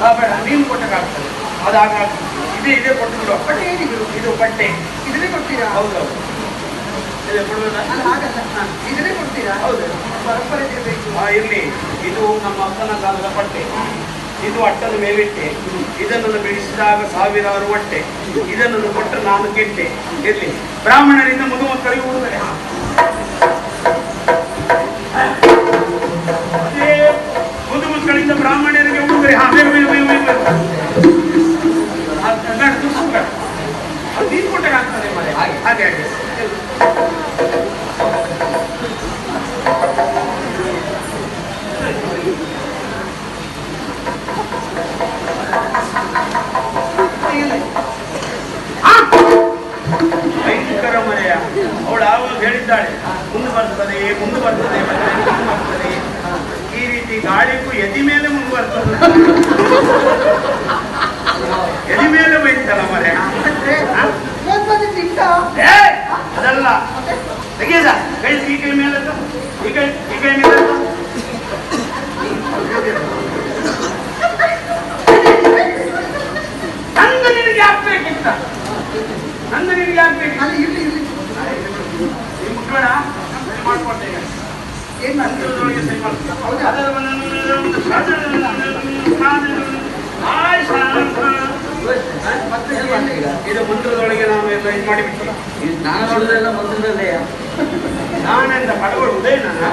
ಆ, ಬೇಡ ನೀನು ಕೊಟ್ಟಾಗ್ತದೆ ಅದು ಇದೆ ಇದೇ ಇದೇ ಕೊಟ್ಟು ಬಿಡುವ ಏನಿದ್ರು ಏನಿದು? ಇದು ಬಟ್ಟೆ. ಇದನ್ನೇ ಕೊಡ್ತೀರಾ? ಹೌದೌದು ಇದೆ ಇದನ್ನೇ ಕೊಡ್ತೀರಾ? ಹೌದು. ಪರಂಪರೆ ಇರಬೇಕು ಆ, ಇರ್ಲಿ. ಇದು ನಮ್ಮ ಅಪ್ಪನ ಕಾಲದ ಬಟ್ಟೆ. ಇದು ಅಟ್ಟದ ಮೇಲಿಟ್ಟೆ. ಇದನ್ನು ಬಿಡಿಸಿದಾಗ ಸಾವಿರಾರು ಹೊಟ್ಟೆ ಇದನ್ನು ಕೊಟ್ಟು ನಾನು ಕೆಟ್ಟೆ ಇರಲಿ. ಬ್ರಾಹ್ಮಣರಿಂದ ಮದುಮಕ್ಕಳಿಗೆ ಬರ್ತದೆ ಮತ್ತೆ ಮುಂದೆ ಈ ರೀತಿ ಗಾಳಿಗೂ ಎದಿ ಮೇಲೆ ಮುಂದುವರ್ತದೆ ಎದಿ ಮೇಲೆ ಬೈತಲ್ಲ ಮರೆ ಅದಲ್ಲ. ತೆಗೆಯದ? ಕೈ ಈ ಕೈ ಮೇಲೆ. ಈ ಕೈ ಈ ಕೈ ಮೇಲೆ. ನಂದು ನಿನಗೆ ಹಾಕ್ಬೇಕಿತ್ತ ನಂದು ನಿನಗೆ ಸರಿ ಮಾಡ್ಕೊಡ್ತೇನೆ ಇದು ಮಂತ್ರದೊಳಗೆ ನಾವು ಎಲ್ಲ ಇದು ಮಾಡಿಬಿಟ್ಟು ನಾನು ನೋಡುದೆಲ್ಲ ಮಂತ್ರದಲ್ಲೇ ನಾನೆಂದ ಪಡಗಳು ಉದಯ ನನ್ನ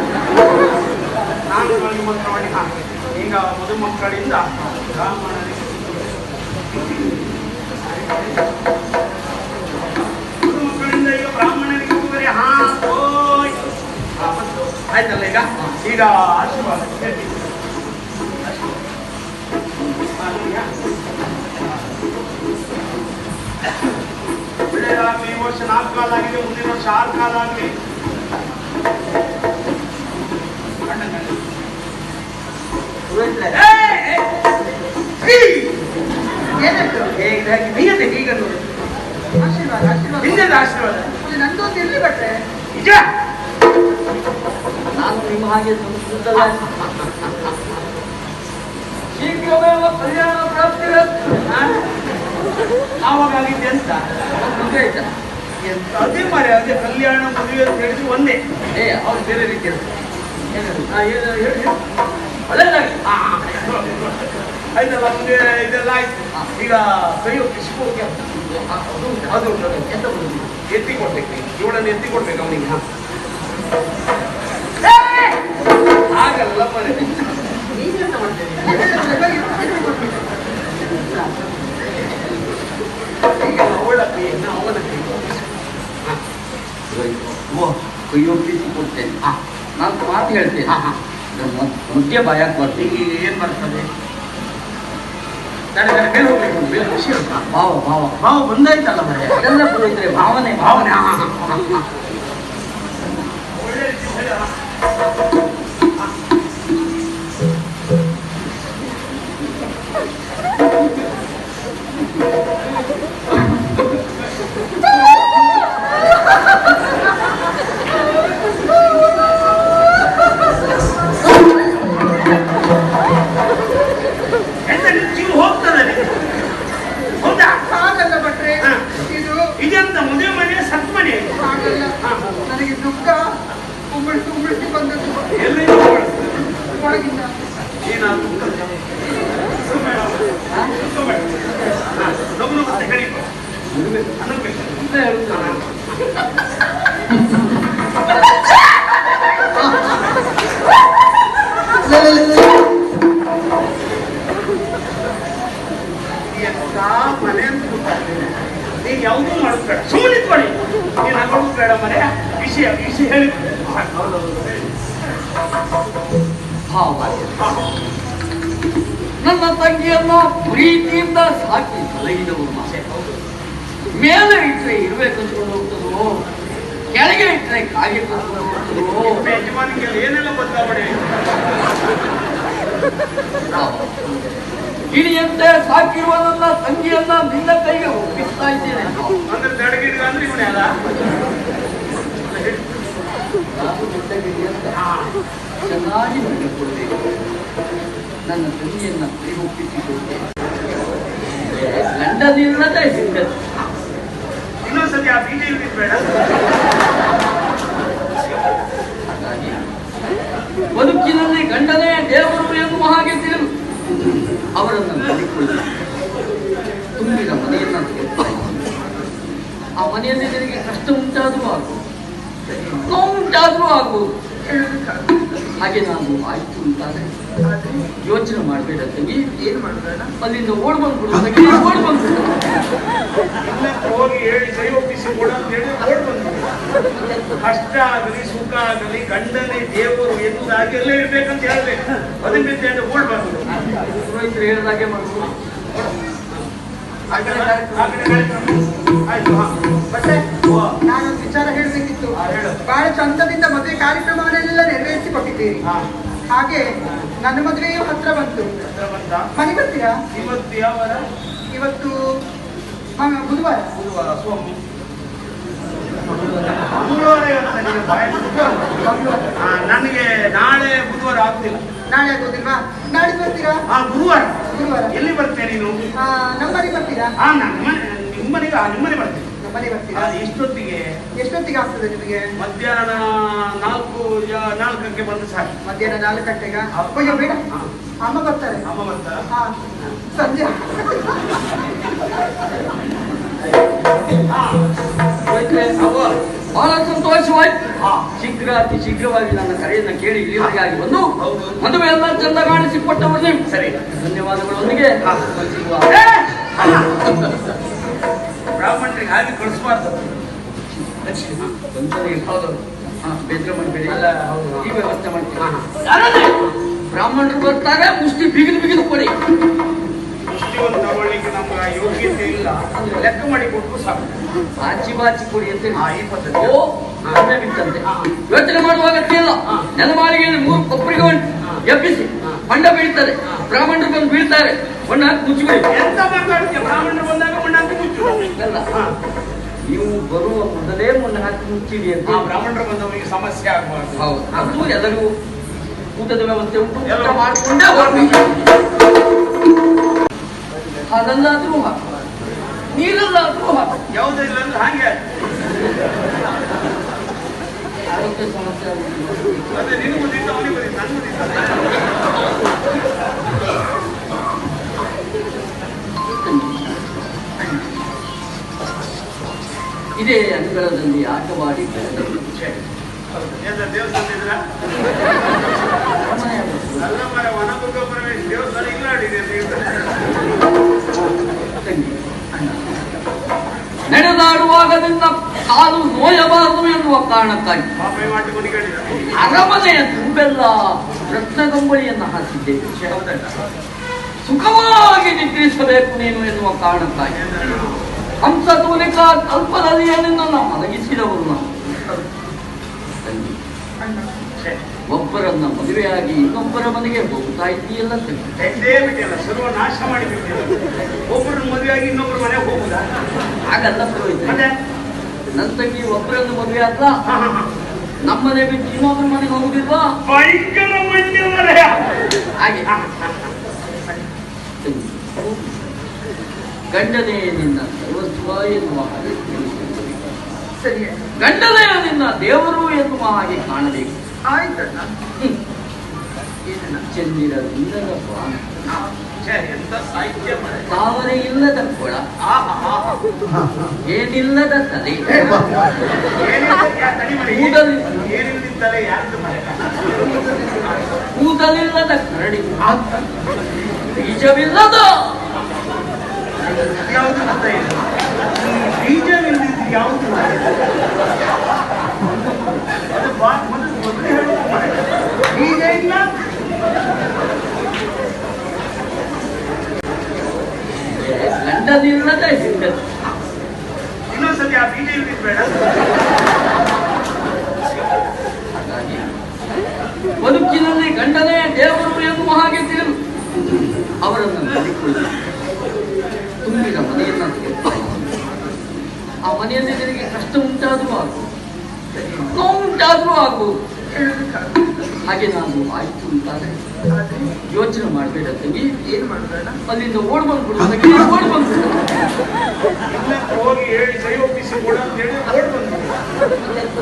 ನಾನು ನನಗೆ ಮಂತ್ರ ಮಾಡಿ ಹಾ, ಈಗ ಮದುಮಕ್ಕಳಿಂದ ಬ್ರಾಹ್ಮಣರಿಗೆ ಆಯ್ತಲ್ಲ ಈಗ ಈಗ ಆಶೀರ್ವಾದ ಹೇಳಿ. ಹಾ, ಈಗ. ಒಳ್ಳೆಯದಾಗ್ಲಿ ಈ ವರ್ಷ ನಾಲ್ಕು ಕಾಲ ಆಗಿದೆ ಮುಂದಿನ ವರ್ಷ ಆರು ಕಾಲ ಆಗಲಿ ಪುರೋಹಿತ್ರೆ ಏನಾಯ್ತು ಹೀಗೆ ಹೀಗೆ ನೋಡಿ ಆಶೀರ್ವಾದ ಆಶೀರ್ವಾದ ಹಿಂದೆ ಆಶೀರ್ವಾದ ಹಾಗೆ ಸಂಸ್ಕೃತದ ಶೀಘ್ರವೇವ ಕಲ್ಯಾಣ ಪ್ರಾಪ್ತಿರಸ್ತು ಆವಾಗ ಆಗಿದ್ದೆ ಅಂತ ಆಯ್ತಾ ಅದೇ ಮಾರೆ ಅದೇ ಕಲ್ಯಾಣ ಮದುವೆ ಅಂತ ಹೇಳಿದ್ರು ಒಂದೇ ಏ ಅವ್ರು ಬೇರೆ ರೀತಿ ಅಂತ ಏನು ಹಾ, ಆಯ್ತಲ್ಲ ಮುಂದೆ ಇದೆಲ್ಲ ಆಯ್ತು ಈಗ ಕೈಯೋ ಕಿಸ್ಕೋಕೆ ಅದು ಅದು ಎಂತ ಎತ್ತಿ ಕೊಡ್ಬೇಕು ಇವಳನ್ನು ಎತ್ತಿ ಕೊಡ್ಬೇಕು ಅವನಿಗೆ ಈಗ ಅವಳ ಕೈಯನ್ನು ಕೊಡ್ತೇನೆ ಹಾ ನಾಲ್ಕು ಮಾತು ಹೇಳ್ತೇನೆ ಹಾ, ಹಾ. ಮುದ್ದೆ ಬಾಯಕ್ಕೆ ಬರ್ತೀನಿ ಏನ್ ಬರ್ತದೆ ಭಾವ ಭಾವ ಭಾವ ಬಂದಾಯ್ತಲ್ಲ ಮರೆ ಭಾವನೆ ಭಾವನೆ ಯಾವುದೂ ಮಾಡೋದು ಬೇಡ ಸುಮ್ಮನೆ ಇಟ್ಕೊಳ್ಳಿ ನೀನು ನಗೋದು ಬೇಡ ಮನೆ ವಿಷಯ ವಿಷಯ ಹೇಳಿ ಭಾವ ಹಾ. ನನ್ನ ತಂಗಿಯನ್ನ ಪ್ರೀತಿಯಿಂದ ಸಾಕಿ ಮಲಗಿದವು ಮೇಲೆ ಇಟ್ರೆ ಇರ್ಬೇಕಂತ ಹೋಗ್ತದೋ ಕೆಳಗೆ ಇಟ್ಟರೆ ಕಾಗೆ ಹೋಗ್ತದೋ. ನಿಮ್ಮ ಯಜಮಾನಿಗೆ ಏನೆಲ್ಲ ಬದಲಾವಣೆ ಗಿಳಿಯಂತೆ ಸಾಕಿರುವ ನನ್ನ ತಂಗಿಯನ್ನ ನಿನ್ನ ಕೈಗೆ ಒಪ್ಪಿಸ್ತಾ ಇದ್ದೇನೆ. ಚೆನ್ನಾಗಿ ನೋಡಿಕೊಳ್ಬೇಕು ನನ್ನ ತಂಗಿಯನ್ನ ಒಪ್ಪಿಸಿಕೊಟ್ಟೆ ಗಂಡನಿಲ್ಲದ ಹೆಂಗಸು ಇನ್ನೊಂದ್ಸತಿ ಆ ಬೇಡ ಹಾಗಾಗಿ ಬದುಕಿನಲ್ಲಿ ಗಂಡನೇ ದೇವರು ಎನ್ನುವ ಹಾಗೆ ತಿಳಿದು ಅವರನ್ನು ನೋಡಿಕೊಳ್ಳಿ. ತುಂಬಿದ ಮನೆಯನ್ನು ಆ ಮನೆಯಲ್ಲಿ ನಿನಗೆ ಕಷ್ಟ ಉಂಟಾದರೂ ಆಗು ಉಂಟಾದರೂ ಆಗು. ಹಾಗೆ ನಾನು ಆಯ್ತು ಅಂತಾದ್ರೆ ಯೋಚನೆ ಮಾಡಬೇಡ ತಂಗಿ ಏನ್ ಮಾಡೋಣ ಅಲ್ಲಿಂದ ಓಡ್ ಬಂದ್ಬಿಡು ತಂಗಿ ಓಡ್ ಬಂದ್ಬಿಡು ಹೋಗಿ ಹೇಳಿ ಸರಿ ಒಪ್ಪಿಸಿ ಕೊಡ ಅಂತ ಹೇಳಿ ಓಡ್ ಬಂದ್ಬಿಡು ಕಷ್ಟ ಆಗಲಿ ಸುಖ ಆಗಲಿ ಗಂಡನೇ ದೇವರು ಎನ್ನುವುದಾಗಿ ಎಲ್ಲ ಇರ್ಬೇಕಂತ ಹೇಳ್ಬೇಕು. ಅದನ್ನ ಬಿಟ್ಟು ಅಂತ ಓಡ್ ಬಂದ್ಬಿಡು ಪುರೋಹಿತರು ಹೇಳಿದಾಗೆ ಮಾಡ್ಬೋದು. ಆಯ್ತು ಮತ್ತೆ ನಾನು ನಾನೊಂದು ವಿಚಾರ ಹೇಳಬೇಕಿತ್ತು. ಹೇಳು. ಬಹಳ ಚಂದದಿಂದ ಮದುವೆ ಕಾರ್ಯಕ್ರಮವನ್ನೆಲ್ಲ ನೆರವೇರಿಸಿಕೊಟ್ಟಿದ್ದೀರಿ. ಹಾ. ಹಾಗೆ ನನ್ನ ಮದುವೆಯು ಹತ್ರ ಬಂತು. ಮನೆ ಬರ್ತೀರಾ? ಇವತ್ತು ಯಾವ ವಾರ? ಇವತ್ತು ಬುಧವಾರ ಬುಧವಾರ ಸೋಮ ಇವತ್ತು ನನಗೆ ನಾಳೆ ಬುಧವಾರ ಆಗ್ತಿಲ್ಲ. ನಾಳೆ ಆಗೋದಿಲ್ವಾ? ನಾಳೆ ಬರ್ತೀರಾ? ಆ ಗುರುವಾರ ಗುರುವಾರ ಎಲ್ಲಿ ಬರ್ತೇನೆ ನೀನು? ಆ, ನಮ್ಮ ಮನೆ ಬರ್ತೀರಾ? ಆ ನನ್ನ ನಿಮ್ಮನೆ ಆ ನಿಮ್ಮನೆ ಬರ್ತೇನೆ. ನಮ್ಮ ಮನೆ ಬರ್ತೀರಾ? ಎಷ್ಟೊತ್ತಿಗೆ? ಎಷ್ಟೊತ್ತಿಗೆ ಆಗ್ತದೆ ನಿಮಗೆ? ಮಧ್ಯಾಹ್ನ ನಾಲ್ಕು ನಾಲ್ಕಕ್ಕೆ ಬಂದು ಸಾಕು. ಮಧ್ಯಾಹ್ನ ನಾಲ್ಕು ಗಂಟೆಗೆ? ಅಯ್ಯೋ ಬೇಡ. ಅಮ್ಮ ಬರ್ತಾರೆ. ಅಮ್ಮ ಬರ್ತಾರೆ? ಹಾ. ಸಂಜೆ. ಬಹಳ ಸಂತೋಷವಾಯ್ತು. ಶೀಘ್ರ ಅತಿ ಶೀಘ್ರವಾಗಿ ನನ್ನ ಕರೆಯನ್ನ ಕೇಳಿ ಇಲ್ಲಿವರೆಗಾಗಿ ಬಂದು ಹೌದು. ಮದುವೆ ಎಲ್ಲ ಚಂದ ಕಾಣಿಸಿಕೊಟ್ಟವರು ನೀವು ಸರಿ ಧನ್ಯವಾದಗಳೊಂದಿಗೆ. ಸಿಗುವ. ಬ್ರಾಹ್ಮಣರಿಗೆ ಹಾಗೆ ಕಳಿಸ್ಬಾರ್ದು ಹೌದು. ಅಲ್ಲ. ಈ ವ್ಯವಸ್ಥೆ? ಬ್ರಾಹ್ಮಣರು ಬರ್ತಾರೆ ಮುಷ್ಟಿ ಬಿಗಿದು ಬಿಗಿದು ಕೊಡಿ. ತಗೊಳ್ಳಿಕ್ಕೆ ಯೋಗ್ಯತೆ ಇಲ್ಲ. ಲೆಕ್ಕ ಮಾಡಿ ಕೊಟ್ಟು ಸಾಕು. ಆಚಿ ಬಾಚಿ ಕೊಡಿ ಅಂತ ಈ ಪದ್ಧತಿ. ಓ ಕಡಿಮೆ ಬಿತ್ತಂತೆ ಹಾ. ಯೋಚನೆ ಮಾಡುವ ಅಗತ್ಯ ಇಲ್ಲ. ನೆಲಮಾಳಿಗೆಯಲ್ಲಿ ಮೂರು ಕೊಬ್ಬರಿಗೆ. ಎಬ್ಬಿಸಿ ಬಂಡ ಬೀಳ್ತಾರೆ. ಬ್ರಾಹ್ಮಣರು ಬಂದು ಬೀಳ್ತಾರೆ. ಬಣ್ಣ ಹಾಕಿ ಮುಚ್ಚಿಬಿಡಿ. ಎಂತ ಮಾತಾಡ್ತೀಯ ಬ್ರಾಹ್ಮಣರು ಬಂದಾಗ ಮಣ್ಣಾಂತ ಮುಚ್ಚು ಅಲ್ಲ ಹಾ. ನೀವು ಬರುವ ಮೊದಲೇ ಮುನ್ನ ಹಾಕಿ ಮುಚ್ಚಿಡಿ ಅಂತ ಬ್ರಾಹ್ಮಣರು ಬಂದವರಿಗೆ ಸಮಸ್ಯೆ ಆಗಬಾರ್ದು. ಹೌದು. ಅದು ಎಲ್ಲರಿಗೂ ಊಟದ ವ್ಯವಸ್ಥೆ ಉಂಟು ಎಲ್ಲ ಮಾಡಿಕೊಂಡೇ ಬರ್ಬೇಕು. ಅದನ್ನಾದ್ರೂ ಹಾಕಬಾರ್ದು. ನೀರಲ್ಲಾದ್ರೂ ಹಾಕು ಯಾವುದೇ ಇಲ್ಲ ಅಂದ್ರೆ ಹಾಗೆ. ಆರೋಗ್ಯ ಸಮಸ್ಯೆ ಆಗುತ್ತೆ ಅದೇ ನಿನಗೆ ಗೊತ್ತಿತ್ತು ಅವನಿಗೆ ಗೊತ್ತಿತ್ತು ನನಗೆ ಗೊತ್ತಿತ್ತು ಅಡಿದೆ ಅಂಗಳದಲ್ಲಿ ಆಟವಾಡಿ ನಡೆದಾಡುವಾಗ ನಿನ್ನ ಕಾಲು ನೋಯಬಾರದು ಎನ್ನುವ ಕಾರಣಕ್ಕಾಗಿ ಅರಮನೆಯ ತುಂಬೆಲ್ಲ ರತ್ನಗಂಬಳಿಯನ್ನು ಹಾಕಿದ್ದೇವೆ ಸುಖವಾಗಿ ನಿದ್ರಿಸಬೇಕು ನೀನು ಎನ್ನುವ ಕಾರಣಕ್ಕಾಗಿ. ಹಂಸ ತೂಲಿಕ ಕಲ್ಪದಲ್ಲಿಯೇ ನಿನ್ನನ್ನು ಮಲಗಿಸಿದವರು ನಾವು ಒಬ್ಬರನ್ನ ಮದುವೆಯಾಗಿ ಇನ್ನೊಬ್ಬರ ಮನೆಗೆ ಹೋಗ್ತಾ ಇದೆಯಲ್ಲ ಬಿಟ್ಟಿಲ್ಲ ಸರ್ವ ನಾಶ ಮಾಡಿ ಒಬ್ಬರನ್ನ ಒಬ್ಬರು ಮದುವೆಯಾಗಿ ಇನ್ನೊಬ್ಬರ ಮನೆಗೆ ಹೋಗುದಾ? ಹಾಗಲ್ಲ ನನ್ನ ತಂಗಿ ಒಬ್ಬರನ್ನು ಮದುವೆ ಆದ್ಲ. ನಮ್ಮನೆ ಬಿಟ್ಟು ಇನ್ನೊಬ್ಬರ ಮನೆಗೆ ಹೋಗುದಿಲ್ವಾ? ಹಾಗೆ. ಗಂಡನೇ ನಿನ್ನ ಸರ್ವಸ್ವ ಎನ್ನುವ ಹಾಗೆ. ಸರಿ ಗಂಡನೇ ನಿನ್ನ ದೇವರು ಎನ್ನುವ ಹಾಗೆ ಕಾಣಬೇಕು ಆಯ್ತಣ್ಣ. ಏನಣ್ಣ ಚಂದಿರ ಇಲ್ಲದ ಪ್ರಾಣ ಛೆ, ಎಂತ ಸಾಹಿತ್ಯ ಮರೆ. ತಾವರೆ ಇಲ್ಲದ ಕೊಳ. ಏನಿಲ್ಲದ ತಲೆ. ಏನಿಲ್ಲ, ಯಾ ತಡಿ ಮರೆ, ಕೂದಲು. ಏನಿಲ್ಲದಿತ್ತಲೆ ಯಾರ್ದು ಮರೆ ಕೂದಲಿಲ್ಲದ ಕರಡಿ ಬೀಜವಿಲ್ಲದ ಯಾವುದು ಗೊತ್ತಾಯಿಲ್ಲ ಬೀಜವಿಲ್ಲದಿದ್ದು ಯಾವುದು ಮರೆ ಅದು ಬಾ ಮೊದಲು ಮೊದಲು ಹೇಳೋದು ಮರೆ ಬೀಜ ಇಲ್ಲ ಗಂಡನಿಲ್ಲದ ಹೆಂಡತಿ ಇನ್ನೊಂದ್ಸತಿ ಆ ಬೀಜ ಇಲ್ದಿದ್ ಬೇಡ ಹಾಗಾಗಿ ಬದುಕಿನಲ್ಲಿ ಗಂಡನೇ ದೇವರು ಎನ್ನುವ ಹಾಗೆ ತಿಳಿದು ಅವರನ್ನು ನೋಡಿಕೊಳ್ಳಿ ತುಂಬಿದ ಮನೆಯನ್ನ ತೆಗೆದುಕೊಂಡು ಆ ಮನೆಯಲ್ಲಿ ನಿನಗೆ ಕಷ್ಟ ಉಂಟಾದರೂ ಆಗು ನೋವು ಉಂಟಾದರೂ ಆಗು. ಹಾಗೆ ನಾನು ಆಯ್ತು ಅಂತಾದ್ರೆ ಆದ್ರೆ ಯೋಚನೆ ಮಾಡಬೇಡ ತಂಗಿ. ಏನು ಮಾಡಬೇಡ? ಅಲ್ಲಿಂದ ಓಡ್ ಬಂದ್ಬಿಡು. ತಂಗಿ ಓಡ್ ಬಂದ್ಬಿಡು. ಹೋಗಿ ಹೇಳಿ ಕೈ ಒಪ್ಪಿಸಿ ಕೊಡ ಅಂತ ಹೇಳಿ ಓಡ್ ಬಂದ್ಬಿಡು.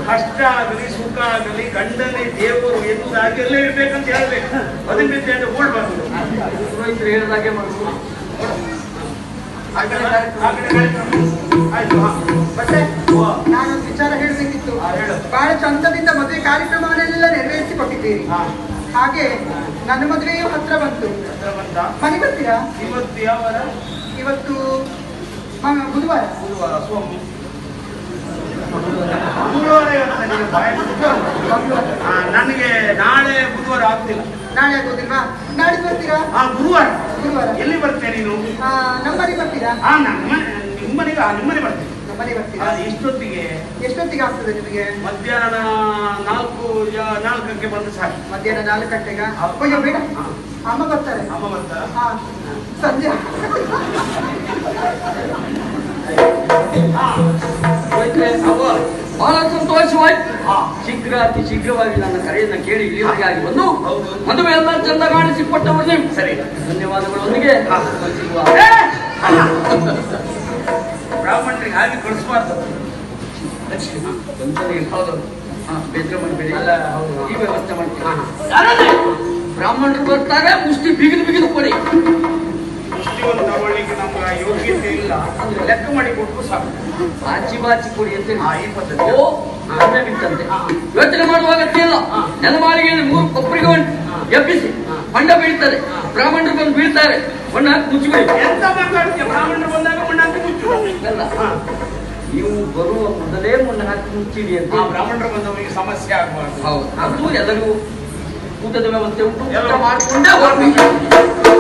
ಕಷ್ಟ ಆಗಲಿ ಸುಖ ಆಗಲಿ ಗಂಡನೇ ದೇವರು ಎನ್ನುವುದಾಗಿ ಎಲ್ಲ ಇರ್ಬೇಕಂತ ಹೇಳ್ಬೇಕು. ಅದನ್ನ ಅಂತ ಓಡ್ ಬಂದ್ಬಿಡು? ರೈತರು ಹೇಳಿದಾಗೆ ಮಾಡ್ಬೋದು ಆ ಕಡೆ ಆ ಕಡೆ ಕಾರ್ಯಕ್ರಮ. ಆಯ್ತು. ಮತ್ತೆ. ನಾನೊಂದು ವಿಚಾರ ಹೇಳ್ಬೇಕಿತ್ತು. ಬಹಳ ಚಂದದಿಂದ ಮದುವೆ ಕಾರ್ಯಕ್ರಮವನ್ನೆಲ್ಲ ನೆರವೇರಿಸಿ ಕೊಟ್ಟಿದ್ದೀರಿ. ಹಾಗೆ ನನ್ನ ಮದುವೆಯೂ ಹತ್ರ ಬಂತು. ಮನೆ ಬರ್ತೀರಾ? ಇವತ್ತು ಯಾವ ಇವತ್ತು ಬುಧವಾರ. ಬುಧವಾರ ಸೋಮ. ಗುರುವಾರ ನನಗೆ ನಾಳೆ ಬುಧವಾರ ಆಗ್ತಿಲ್ಲ. ನಾಳೆ ಆಗೋದಿಲ್ವಾ? ನಾಳೆ ಬರ್ತೀರಾ? ಆ ಗುರುವಾರ. ಗುರುವಾರ. ಎಲ್ಲಿ ಬರ್ತೀಯ ನೀನು? ಆ, ನಮ್ಮ ಮನೆ ಬರ್ತೀರಾ? ಆ ನಮ್ಮ ನಿಮ್ಮನೆಗೆ ನಿಮ್ಮನೆ ಬರ್ತೀನಿ. ನಮ್ಮನೆ ಬರ್ತೀರಾ? ಆ, ಇಷ್ಟೊತ್ತಿಗೆ ಎಷ್ಟೊತ್ತಿಗೆ ಆಗ್ತದೆ ನಿಮಗೆ? ಮಧ್ಯಾಹ್ನ ನಾಲ್ಕು ನಾಲ್ಕಕ್ಕೆ ಬಂದು ಸಾಕು. ಮಧ್ಯಾಹ್ನ ನಾಲ್ಕು ಗಂಟೆಗೆ ಅಪ್ಪಯ್ಯ ಅಯ್ಯೋ ಬೇಡ. ಅಮ್ಮ ಬರ್ತಾರೆ. ಅಮ್ಮ ಬರ್ತಾರ ಹಾ. ಸಂಜೆ. ಪುರೋಹಿತರೆ, ಅವ ಬಹಳ ಸಂತೋಷವಾಯ್ತು ಹಾ. ಶೀಘ್ರ ಅತಿ ಶೀಘ್ರವಾಗಿ ನನ್ನ ಕರೆಯನ್ನ ಕೇಳಿ ಇಲ್ಲಿವರೆಗೆ ಆಗಿ ಬಂದು. ಮದುವೆ ಎಲ್ಲ ಚಂದ ಕಾಣಿಸಿಕೊಟ್ಟವರು ನೀವು ಸರಿ ಧನ್ಯವಾದಗಳೊಂದಿಗೆ! ಬ್ರಾಹ್ಮಣರಿಗೆ ಹಾಗೆ ಕಳಿಸ್ಬಾರ್ದು ಹೌದು. ಬೇಸರ ಮಾಡಬೇಡಿ. ಈ ವ್ಯವಸ್ಥೆ ಮಾಡ್ತೀನಿ? ಬ್ರಾಹ್ಮಣರು ಬರ್ತಾರೆ ಮುಷ್ಟಿ ಬಿಗಿದು ಬಿಗಿದು ಕೊಡಿ ಮುಷ್ಟಿಯನ್ನು ತಗೊಳ್ಳಿಕ್ಕೆ ನಮ್ಗೆ ಆ ಯೋಗ್ಯತೆ ಇಲ್ಲ. ಲೆಕ್ಕ ಮಾಡಿ ಕೊಟ್ಟು ಸಾಕು. ಆಚಿ ಬಾಚಿ ಕೊಡಿ ಅಂತ ಈ ಪದ್ಧತಿ. ಓ ಬಿತ್ತಂತೆ ಯೋಚನೆ ಮಾಡುವ ಅಗತ್ಯ ಇಲ್ಲ. ನೆಲಮಾಳಿಗೆಯಲ್ಲಿ ಮೂರು ಕೊಪ್ಪರಿಗೆ ಉಂಟು ಎಬ್ಬಿಸಿ. ಬಂಡ ಬೀಳ್ತಾರೆ ಬ್ರಾಹ್ಮಣರು ಬಂದು ಬೀಳ್ತಾರೆ. ಬಣ್ಣ ಹಾಕಿ ಮುಚ್ಚಿಬಿಡಿ ಎಂತ ಮಾತಾಡ್ತೀಯ? ಬ್ರಾಹ್ಮಣರು ಬಂದಾಗ ಮಣ್ಣಾಂತ ಮುಚ್ಚು. ಅಲ್ಲ. ನೀವು ಬರುವ ಮೊದಲೇ ಮುನ್ನ ಹಾಕಿ ಮುಚ್ಚಿಡಿ ಅಂತ ಬ್ರಾಹ್ಮಣರು ಬಂದವರಿಗೆ ಸಮಸ್ಯೆ ಆಗಬಾರ್ದು ಹೌದು. ಅದು ಎಲ್ಲರಿಗೂ ಊಟದ ವ್ಯವಸ್ಥೆ ಉಂಟು. ಎಲ್ಲ- ಮಾಡಿಕೊಂಡೇ